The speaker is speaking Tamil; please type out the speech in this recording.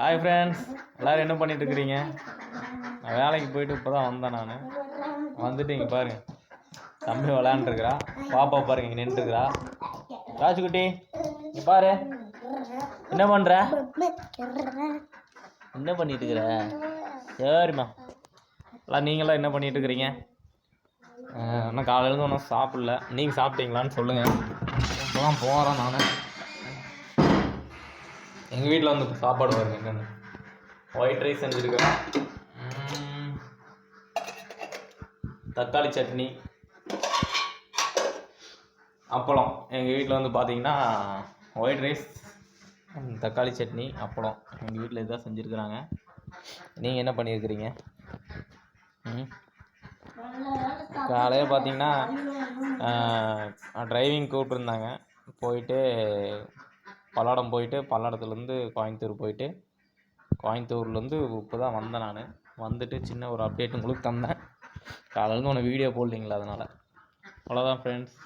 ஹாய் ஃப்ரெண்ட்ஸ் எல்லோரும் என்ன பண்ணிட்டு இருக்கிறீங்க நான் வேலைக்கு போயிட்டு இப்போ தான் வந்தேன் நான். வந்துட்டு இங்கே பாருங்க. தம்பி விளாண்டுருக்குறா பாப்பா பாருங்க இங்கே நின்றுருக்குறா ராஜுக்குட்டி இங்கே பாரு. என்ன பண்ணுற என்ன பண்ணிட்டு இருக்கிற சரிம்மா. எல்லாம் நீங்களாம் என்ன பண்ணிட்டு இருக்கிறீங்க அஹ், இன்னும் காலையிலேருந்து ஒன்றும் சாப்பிடல. நீங்கள் சாப்பிட்டீங்களான்னு சொல்லுங்கள் இப்போ தான் போகிறேன் நான். எங்கள் வீட்டில் வந்து சாப்பாடு பாருங்க என்னென்ன. ஒயிட் ரைஸ் செஞ்சுருக்கேன். தக்காளி சட்னி. அப்பளம். எங்கள் வீட்டில் வந்து பார்த்தீங்கன்னா ஒயிட் ரைஸ் தக்காளி சட்னி அப்பளம். எங்கள் வீட்டில் இதான் செஞ்சுருக்குறாங்க. நீங்கள் என்ன பண்ணியிருக்கிறீங்க காலையில் பார்த்தீங்கன்னா ட்ரைவிங் கூப்பிட்டுருந்தாங்க. போயிட்டு பல்லடம் போயிட்டு பல்லடத்துலேருந்து கோயம்புத்தூர் போயிட்டு கோயம்புத்தூர்லேருந்து இப்போ தான் வந்தேன் நான். வந்துட்டு சின்ன ஒரு அப்டேட் உங்களுக்கு தந்தேன். காலையிலேருந்து உனக்கு வீடியோ போடலிங்களா அதனால்? அவ்வளோதான் ஃப்ரெண்ட்ஸ்